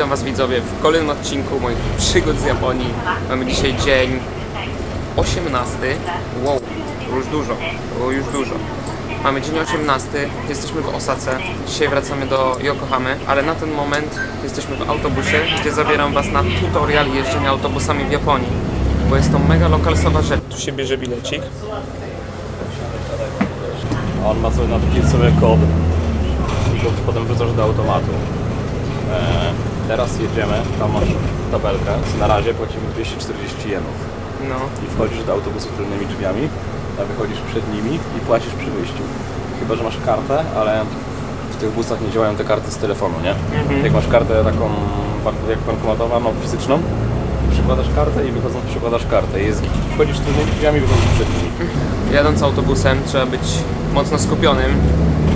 Witam Was widzowie w kolejnym odcinku moich przygód z Japonii. Mamy dzisiaj dzień 18. Wow, już dużo, już dużo. Mamy dzień 18, jesteśmy w Osace. Dzisiaj wracamy do Yokohamy, ale na ten moment jesteśmy w autobusie, gdzie zabieram Was na tutorial jeżdżenia autobusami w Japonii. Bo jest to mega lokalsowa rzecz. Tu się bierze bilecik. A on ma sobie napisać sobie kod i go potem wrzucasz do automatu. E, teraz jedziemy, tam masz tabelkę. Na razie płacimy 240 jenów. No. I wchodzisz do autobusu tylnymi drzwiami, a wychodzisz przed nimi i płacisz przy wyjściu. Chyba, że masz kartę, ale w tych busach nie działają te karty z telefonu, nie? Jak masz kartę taką jak bankomatową, no fizyczną, przykładasz kartę i wychodząc przykładasz kartę. i Jest, wchodzisz tylnymi drzwiami, wychodzisz przed nimi. Jadąc autobusem trzeba być mocno skupionym,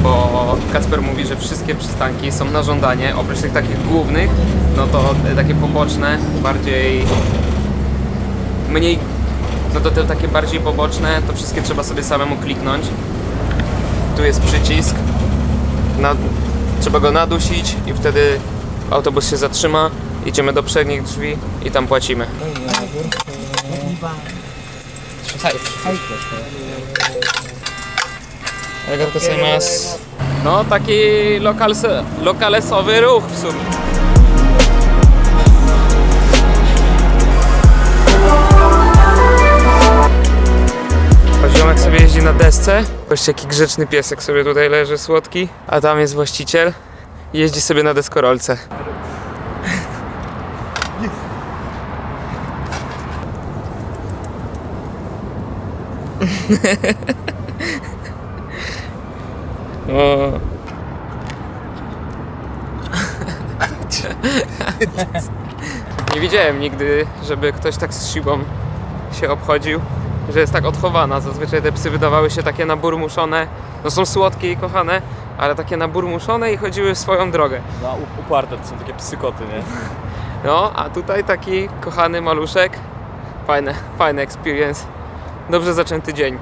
bo Kacper mówi, że wszystkie przystanki są na żądanie, oprócz tych takich głównych, no to takie poboczne, bardziej mniej, no to te takie bardziej poboczne, to wszystkie trzeba sobie samemu kliknąć. Tu jest przycisk, na, trzeba go nadusić i wtedy autobus się zatrzyma, idziemy do przednich drzwi i tam płacimy. No taki lokalse, lokalesowy ruch w sumie. Ziomek sobie jeździ na desce. Patrzcie jaki grzeczny piesek sobie tutaj leży, słodki. A tam jest właściciel. Jeździ sobie na deskorolce. O. Nie widziałem nigdy, żeby ktoś tak z szybą się obchodził, że jest tak odchowana. Zazwyczaj te psy wydawały się takie naburmuszone, no są słodkie i kochane, ale takie naburmuszone i chodziły w swoją drogę. No, uparte to są takie psykoty, nie? No, a tutaj taki kochany maluszek. Fajne, fajny experience. Dobrze zaczęty dzień.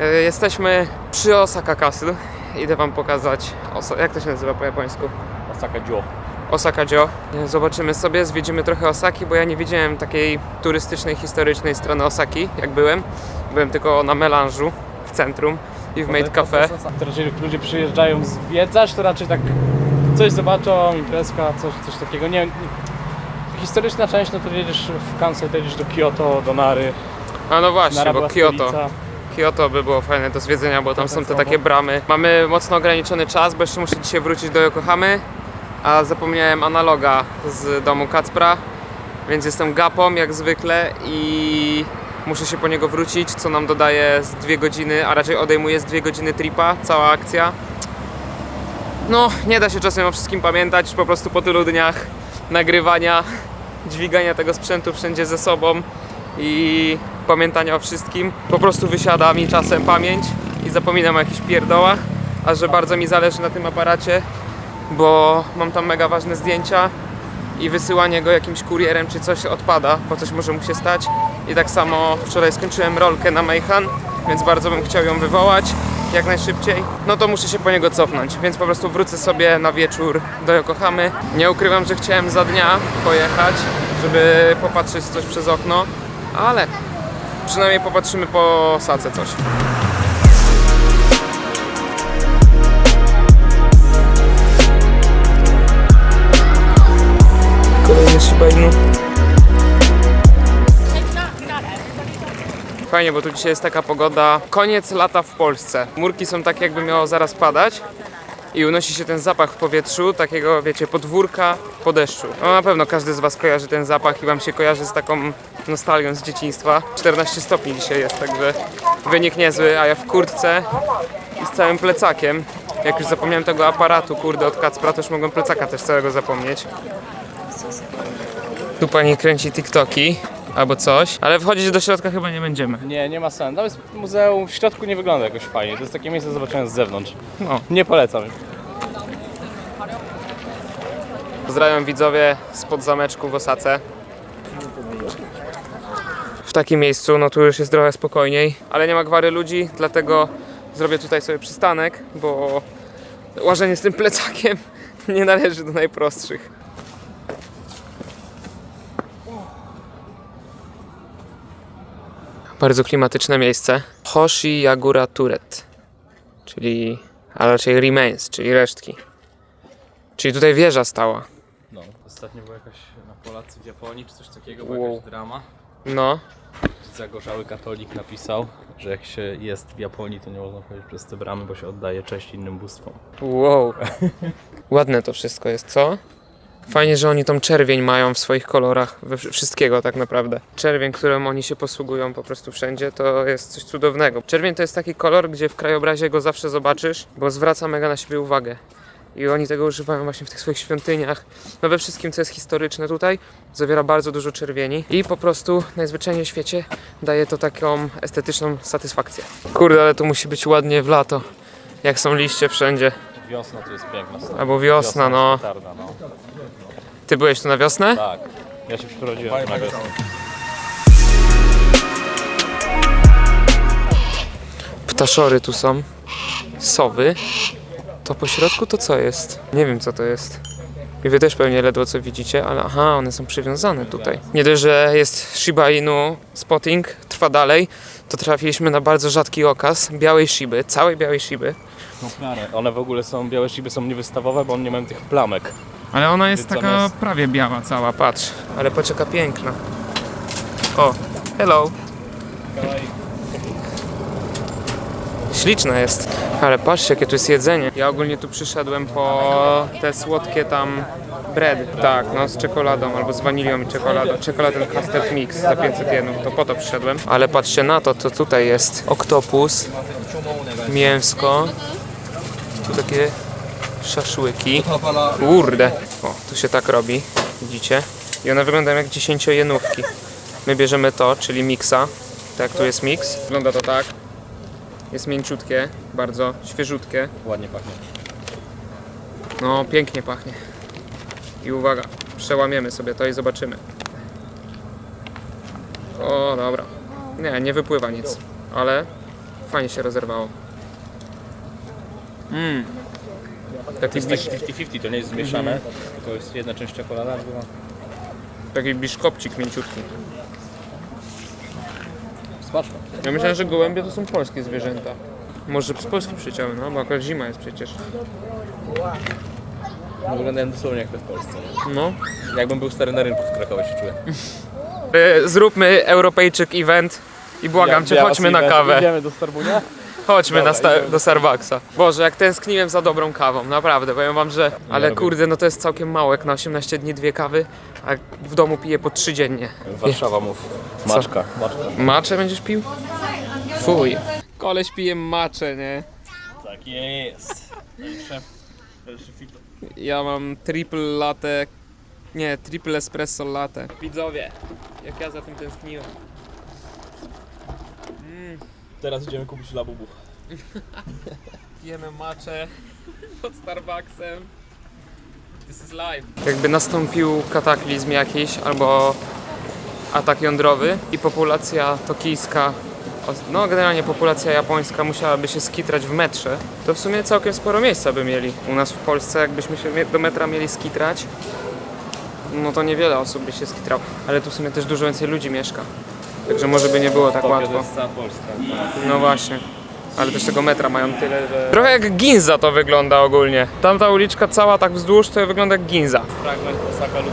E, Jesteśmy przy Osaka Castle. Idę wam pokazać, Osa- jak to się nazywa po japońsku? Osaka Joe. Osaka Joe. Zobaczymy sobie, zwiedzimy trochę Osaki, bo ja nie widziałem takiej turystycznej, historycznej strony Osaki, jak byłem. Byłem tylko na melanżu w centrum i w Made Cafe. To raczej ludzie przyjeżdżają zwiedzać, to raczej tak coś zobaczą, imprezka, coś, coś takiego. Nie, nie. Historyczna część, no to jedziesz w Kansai, to jedziesz do Kyoto, do Nary. A no właśnie, Nara bo Kyoto. stolica. Kyoto by było fajne do zwiedzenia, bo tam są te takie bramy. Mamy mocno ograniczony czas, bo jeszcze muszę dzisiaj wrócić do Yokohamy, a zapomniałem analoga z domu Kacpra, więc jestem gapą jak zwykle i muszę się po niego wrócić, co nam dodaje z dwie godziny, a raczej odejmuje z dwie godziny tripa, cała akcja. No, nie da się czasem o wszystkim pamiętać, po prostu po tylu dniach nagrywania, dźwigania tego sprzętu wszędzie ze sobą i pamiętania o wszystkim. Po prostu wysiada mi czasem pamięć i zapominam o jakichś pierdołach, a że bardzo mi zależy na tym aparacie, bo mam tam mega ważne zdjęcia i wysyłanie go jakimś kurierem czy coś odpada, bo coś może mu się stać. I tak samo wczoraj skończyłem rolkę na Meihan, więc bardzo bym chciał ją wywołać jak najszybciej. No to muszę się po niego cofnąć, więc po prostu wrócę sobie na wieczór do Yokohamy. Nie ukrywam, że chciałem za dnia pojechać, żeby popatrzeć coś przez okno, ale przynajmniej popatrzymy po Sace coś. Kolejny Shiba Inu. Fajnie, bo tu dzisiaj jest taka pogoda. Koniec lata w Polsce. Murki są tak, jakby miało zaraz padać. I unosi się ten zapach w powietrzu, takiego, wiecie, podwórka po deszczu. No na pewno każdy z Was kojarzy ten zapach i Wam się kojarzy z taką nostalgią z dzieciństwa. 14 stopni dzisiaj jest, także wynik niezły, a ja w kurtce i z całym plecakiem. Jak już zapomniałem tego aparatu, kurde, od Kacpra, to już mogłem plecaka też całego zapomnieć. Tu pani kręci TikToki albo coś, ale wchodzić do środka chyba nie będziemy. Nie, nie ma sensu. Jest muzeum, w środku nie wygląda jakoś fajnie. To jest takie miejsce do zobaczenia z zewnątrz. No. Nie polecam. Pozdrawiam widzowie spod zameczku w Osace. W takim miejscu, no tu już jest trochę spokojniej, ale nie ma gwary ludzi, dlatego zrobię tutaj sobie przystanek, bo łażenie z tym plecakiem nie należy do najprostszych. Bardzo klimatyczne miejsce. Hoshi Yagura Turret, czyli, a raczej remains, czyli resztki. Czyli tutaj wieża stała. No, ostatnio była jakaś na Polacy w Japonii czy coś takiego, była Wow. jakaś drama. No, Zagorzały katolik napisał, że jak się jest w Japonii, to nie można wchodzić przez te bramy, bo się oddaje cześć innym bóstwom. wow. Ładne to wszystko jest, co? Fajnie, że oni tą czerwień mają w swoich kolorach, we wsz- wszystkiego tak naprawdę. Czerwień, którym oni się posługują po prostu wszędzie, to jest coś cudownego. Czerwień to jest taki kolor, gdzie w krajobrazie go zawsze zobaczysz, bo zwraca mega na siebie uwagę. I oni tego używają właśnie w tych swoich świątyniach. No we wszystkim, co jest historyczne tutaj, zawiera bardzo dużo czerwieni i po prostu najzwyczajniej w świecie daje to taką estetyczną satysfakcję. Kurde, ale tu musi być ładnie w lato, jak są liście wszędzie. Wiosna to jest piękna strona. Albo wiosna, no. No. Ty byłeś tu na wiosnę? Tak. Ja się przeprowadziłem na wiosnę. Ptaszory tu są. Sowy. To po środku to co jest? Nie wiem co to jest. I wy też pewnie ledwo co widzicie, ale aha, one są przywiązane tutaj. Nie dość, że jest Shiba Inu spotting, trwa dalej, to trafiliśmy na bardzo rzadki okaz białej Shiby, całej białej Shiby. One w ogóle są, białe szyby są niewystawowe, bo one nie mają tych plamek. Ale ona jest Więc taka prawie biała cała, patrz. Ale patrz jaka piękna. O, hello. Śliczna jest. Ale patrzcie jakie tu jest jedzenie. Ja ogólnie tu przyszedłem po te słodkie tam bread. Tak, no z czekoladą albo z wanilią i czekoladą. Czekoladę custard mix za 500 jenów. To po to przyszedłem. Ale patrzcie na to, co tutaj jest. Oktopus, mięsko. Tu takie szaszłyki. Kurde. O, tu się tak robi, widzicie? I one wyglądają jak dziesięciojenówki. My bierzemy to, czyli miksa. Tak, tu jest miks. Wygląda to tak. Jest mięciutkie, bardzo świeżutkie. Ładnie pachnie. No, pięknie pachnie. I uwaga, przełamiemy sobie to i zobaczymy. O, dobra. Nie, nie wypływa nic, ale fajnie się rozerwało. Mmm. Taki, jest bisz, tak 50-50, to nie jest zmieszane, tylko jest jedna część czekolada, druga... taki biszkopcik mięciutki. Smaczne. Ja myślałem, że gołębie to są polskie zwierzęta. Może z Polski przyleciały, no bo akurat zima jest przecież. No, wyglądają dosłownie jak w Polsce. No. Jakbym był stary na rynku w Krakowie się czuję. E, Zróbmy Europejczyk event i błagam cię, chodźmy na kawę. Idziemy do Starbunia? Chodźmy na sta- do Starbucksa. Boże, jak tęskniłem za dobrą kawą, naprawdę, powiem wam, że... Ale kurde, no to jest całkiem mało, jak na 18 dni dwie kawy, a w domu piję po trzy dziennie. Warszawa mów. Maczka. Maczka. Macze będziesz pił? Fuj. Koleś pije macze, nie? Tak jest. Ja mam triple latte. Nie, triple espresso latte. Widzowie, jak ja za tym tęskniłem. Teraz idziemy kupić labubu. Pijemy macze pod Starbucksem. This is life. Jakby nastąpił kataklizm jakiś albo atak jądrowy i populacja tokijska, no generalnie populacja japońska musiałaby się skitrać w metrze, to w sumie całkiem sporo miejsca by mieli. U nas w Polsce jakbyśmy się do metra mieli skitrać, no to niewiele osób by się skitrało, ale tu w sumie też dużo więcej ludzi mieszka. Także może by nie było tak To łatwo. jest cała Polska. No właśnie. Ale też tego metra mają tyle, że... Trochę jak Ginza to wygląda ogólnie. Tamta uliczka cała tak wzdłuż to wygląda jak Ginza. Fragment Osaka lub.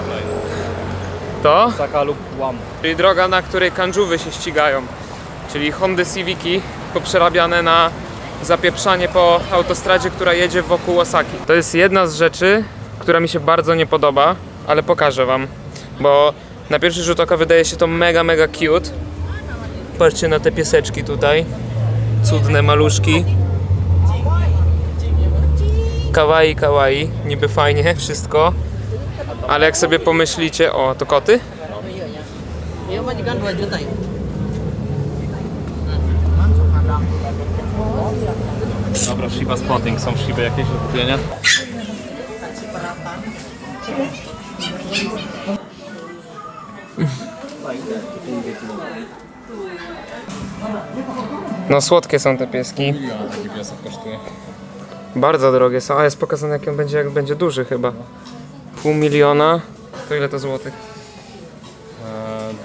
To? Osaka lub Guam. Czyli droga, na której kanżówy się ścigają. Czyli Hondy Civiki poprzerabiane na zapieprzanie po autostradzie, która jedzie wokół Osaki. To jest jedna z rzeczy, która mi się bardzo nie podoba, ale pokażę wam. Bo na pierwszy rzut oka wydaje się to mega, mega cute. Patrzcie na te pieseczki tutaj. Cudne maluszki. Kawaii, kawaii. Niby fajnie wszystko. Ale jak sobie pomyślicie, o, to koty? Dia majikan 2 juta ya? Dobra, Shiba Spotting. Są Shiby jakieś do kupienia? No słodkie są te pieski. Milion taki piesek kosztuje. Bardzo drogie są, a jest pokazane jak on będzie, jak będzie duży chyba. Pół miliona. To ile to złotych?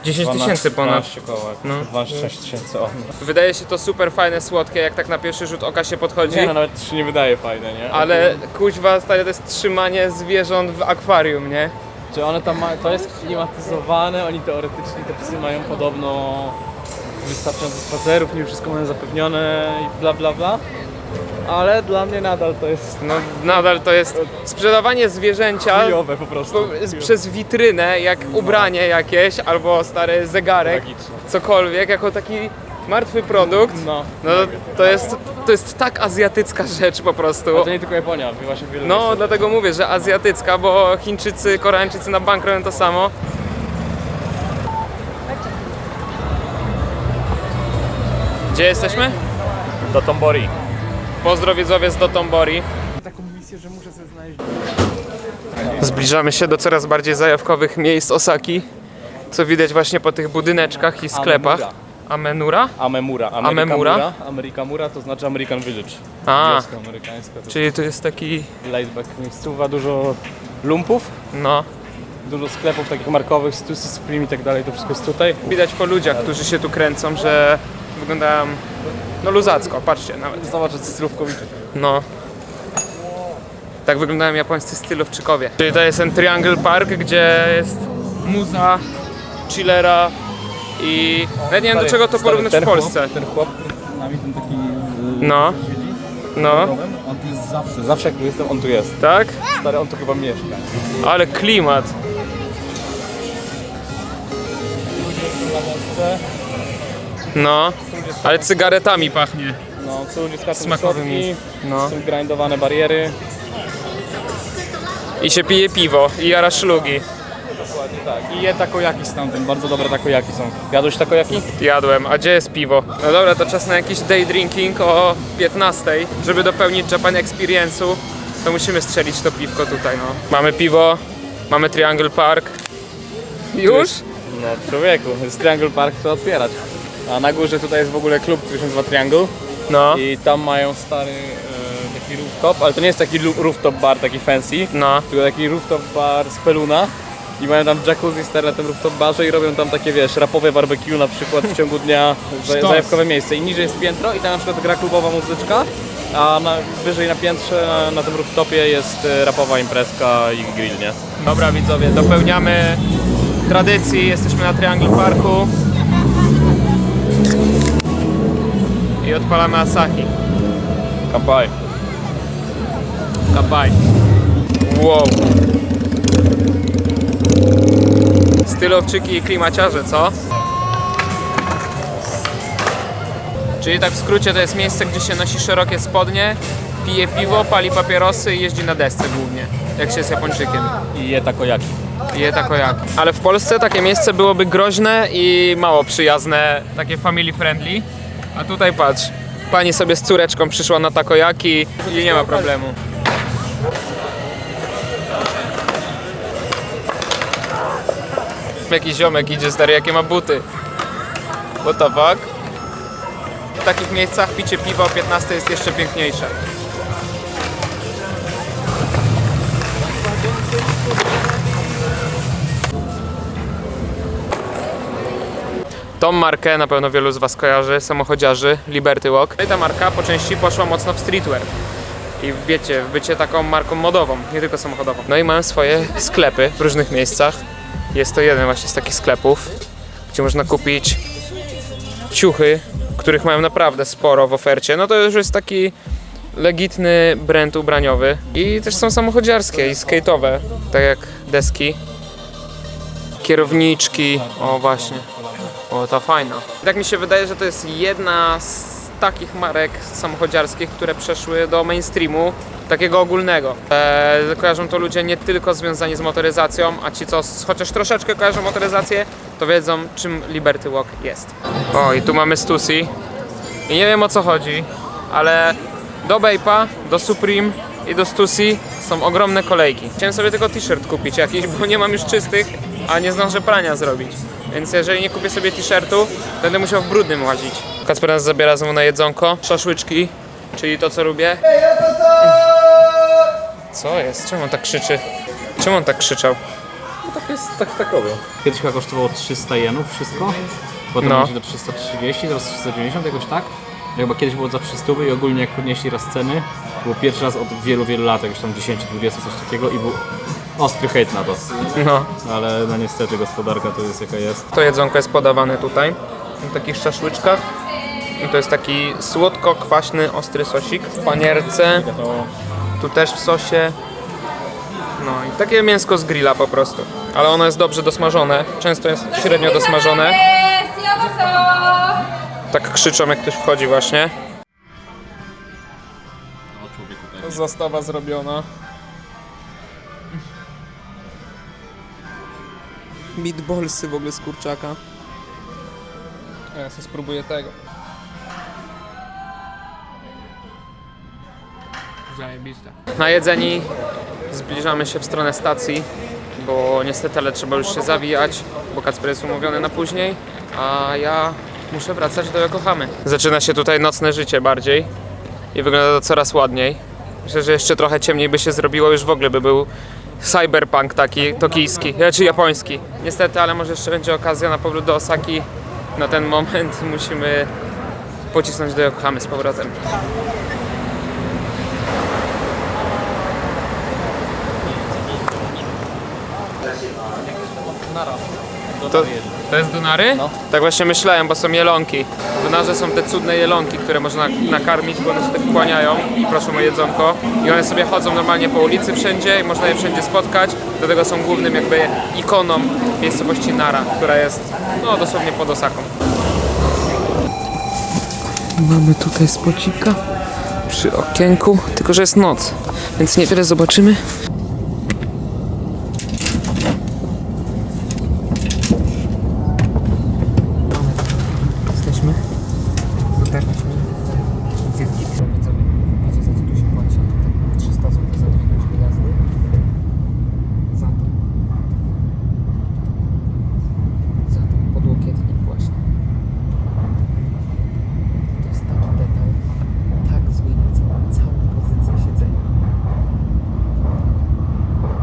10 tysięcy ponad. 12 koła, No. no. 12 tysięcy, o. Wydaje się to super fajne, słodkie, jak tak na pierwszy rzut oka się podchodzi. Nie no, nawet się nie wydaje fajne, nie? Ale kuźwa, stary, to jest trzymanie zwierząt w akwarium, nie? Czy one tam mają, to jest klimatyzowane, oni teoretycznie te psy mają podobno wystarczająco spacerów, nie wszystko mają zapewnione i bla bla bla. Ale dla mnie nadal to jest No nadal to jest sprzedawanie zwierzęcia chujowe po prostu. po- przez witrynę, jak ubranie jakieś, albo stary zegarek, Tragiczne. cokolwiek, jako taki martwy produkt. No. No to jest, to jest tak azjatycka rzecz po prostu. Ale to nie tylko Japonia, właśnie wiele No, miejsc. dlatego mówię, że azjatycka, bo Chińczycy, Koreańczycy na bank robią to samo. Gdzie jesteśmy? do Tombori. Pozdro widzowie z Dotonbori. Taką misję, że muszę sobie znaleźć Zbliżamy się do coraz bardziej zajawkowych miejsc Osaki, co widać właśnie po tych budyneczkach i sklepach. Amenura? Amemura. Amemura? Mura. Amerika Mura to znaczy American Village. A, Wioska amerykańska. To czyli to jest taki, laidback miejscowa, dużo lumpów, no, dużo sklepów takich markowych, Stussy, Supreme i tak dalej, to wszystko jest tutaj. widać po ludziach, którzy się tu kręcą, że wyglądają, no luzacko, patrzcie nawet. Zobacz, stylówkowicze. No. Tak wyglądają japońscy stylowczykowie. Czyli to jest ten Triangle Park, gdzie jest muza, chillera i... Ja nie wiem do czego to porównać w Polsce. ten chłop, który z nami, ten taki No, no, on tu jest zawsze. Zawsze jak tu jestem, on tu jest. tak? Stary, on tu chyba mieszka. Ale klimat. No, ale cygaretami pachnie. No, tu ludzie skaczą Smakowymi. No. są grindowane bariery. I się pije piwo i jara szlugi. Dokładnie tak. I je takojaki stamtąd, bardzo dobre takojaki są. Jadłeś takojaki? Jadłem, a gdzie jest piwo? No dobra, to czas na jakiś day drinking o 15. Żeby dopełnić Japan Experience'u, to musimy strzelić to piwko tutaj, no. Mamy piwo, mamy Triangle Park. Już? No człowieku, jest Triangle Park, to otwierać. A na górze tutaj jest w ogóle klub, który się nazywa Triangle. No, I tam mają stary e, taki rooftop, ale to nie jest taki lu- rooftop bar taki fancy, no. tylko taki rooftop bar z peluna. I mają tam jacuzzi stary na tym rooftop barze i robią tam takie, wiesz, rapowe barbecue na przykład w ciągu dnia, za- zajawkowe miejsce. I niżej jest piętro i tam na przykład gra klubowa muzyczka, a na, wyżej na piętrze, na, na tym rooftopie jest e, rapowa imprezka i grill, nie? Dobra widzowie, dopełniamy tradycji, jesteśmy na Triangle Parku. I odpalamy Asahi. Kampai. Kabaj. Wow. Stylowczyki i klimaciarze, co? Czyli tak w skrócie to jest miejsce, gdzie się nosi szerokie spodnie, pije piwo, pali papierosy i jeździ na desce głównie, jak się jest Japończykiem. I je takojaki. Je tako jak. Ale w Polsce takie miejsce byłoby groźne i mało przyjazne, takie family friendly. A tutaj patrz, pani sobie z córeczką przyszła na takojaki i nie ma problemu. Jakiś ziomek idzie stary, jakie ma buty. What the fuck? W takich miejscach picie piwa o 15 jest jeszcze piękniejsze. Tą markę na pewno wielu z Was kojarzy, samochodziarzy, Liberty Walk. I ta marka po części poszła mocno w streetwear. I wiecie, bycie taką marką modową, nie tylko samochodową. No i mają swoje sklepy w różnych miejscach. Jest to jeden właśnie z takich sklepów, gdzie można kupić ciuchy, których mają naprawdę sporo w ofercie. No to już jest taki legitny brand ubraniowy. I też są samochodziarskie i skate'owe, tak jak deski. Kierowniczki, o właśnie. O, ta fajna. Tak mi się wydaje, że to jest jedna z takich marek samochodziarskich, które przeszły do mainstreamu takiego ogólnego. E, kojarzą to ludzie nie tylko związani z motoryzacją, a ci, co chociaż troszeczkę kojarzą motoryzację, to wiedzą, czym Liberty Walk jest. O, i tu mamy Stussy. I nie wiem o co chodzi, ale do Bape'a, do Supreme i do Stussy są ogromne kolejki. Chciałem sobie tylko t-shirt kupić jakiś, bo nie mam już czystych, a nie zdążę prania zrobić. Więc jeżeli nie kupię sobie t-shirtu, będę musiał w brudnym łazić. Kacper nas zabiera znowu na jedzonko, szaszłyczki, czyli to co lubię. Co jest? Czemu on tak krzyczy? Czemu on tak krzyczał? Tak jest, tak, tak robią. Kiedyś chyba kosztowało 300 jenów wszystko, potem No. no. do 330, teraz 390, jakoś tak. Chyba kiedyś było za 300 i ogólnie jak podnieśli raz ceny, to było pierwszy raz od wielu, wielu lat, jakoś tam 10-20, coś takiego i był ostry hejt na to. No. Ale no niestety gospodarka to jest jaka jest. To jedzonko jest podawane tutaj, na takich szaszłyczkach. I to jest taki słodko-kwaśny, ostry sosik w panierce, tu też w sosie. No i takie mięsko z grilla po prostu. Ale ono jest dobrze dosmażone, często jest średnio dosmażone. Tak krzyczą jak ktoś wchodzi właśnie. Zastawa zrobiona. Meatballsy w ogóle z kurczaka. Ja sobie spróbuję tego. Zajebiste. Na jedzeni zbliżamy się w stronę stacji, bo niestety, ale trzeba już się zawijać, bo Kacper jest umówiony na później, a ja muszę wracać do Yokohamy. Zaczyna się tutaj nocne życie bardziej i wygląda to coraz ładniej. Myślę, że jeszcze trochę ciemniej by się zrobiło, już w ogóle by był cyberpunk taki tokijski, czy japoński. Niestety, ale może jeszcze będzie okazja na powrót do Osaki. Na ten moment musimy pocisnąć do Yokohamy z powrotem. To, to jest dunary? No. Tak właśnie myślałem, bo są jelonki. W dunarze są te cudne jelonki, które można nakarmić, bo one się tak kłaniają i proszą o jedzonko. I one sobie chodzą normalnie po ulicy wszędzie i można je wszędzie spotkać. Do tego są głównym jakby ikoną miejscowości Nara, która jest no dosłownie pod Osaką. Mamy tutaj spocika przy okienku, tylko że jest noc, więc niewiele zobaczymy. Jesteśmy. Dotarliśmy. Wielki widzowie. Wiecie za co tu się płaci? 300 zł za dwie godziny jazdy. Za to. Za ten podłokietnik właśnie. To jest taki detal. Tak zmienia całą, całą pozycję siedzenia.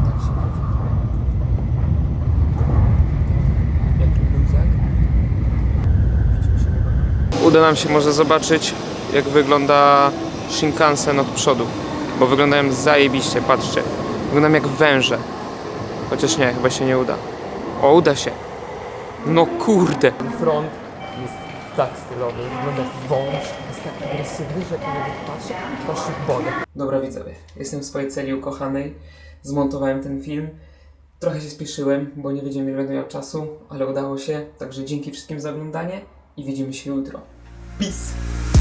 Tak się chodzi. Jaki luziak. Uda nam się może zobaczyć, jak wygląda Shinkansen od przodu. Bo wyglądają zajebiście, patrzcie. Wyglądają jak węże. Chociaż nie, chyba się nie uda. O, uda się. No kurde. Ten front jest tak stylowy, wygląda jak wąż. Jest tak agresywny, że jak niego patrzę, to aż się boję. Dobra widzowie, jestem w swojej celi ukochanej. Zmontowałem ten film. Trochę się spieszyłem, bo nie wiedziałem ile będę miał czasu, ale udało się. Także dzięki wszystkim za oglądanie i widzimy się jutro. Peace.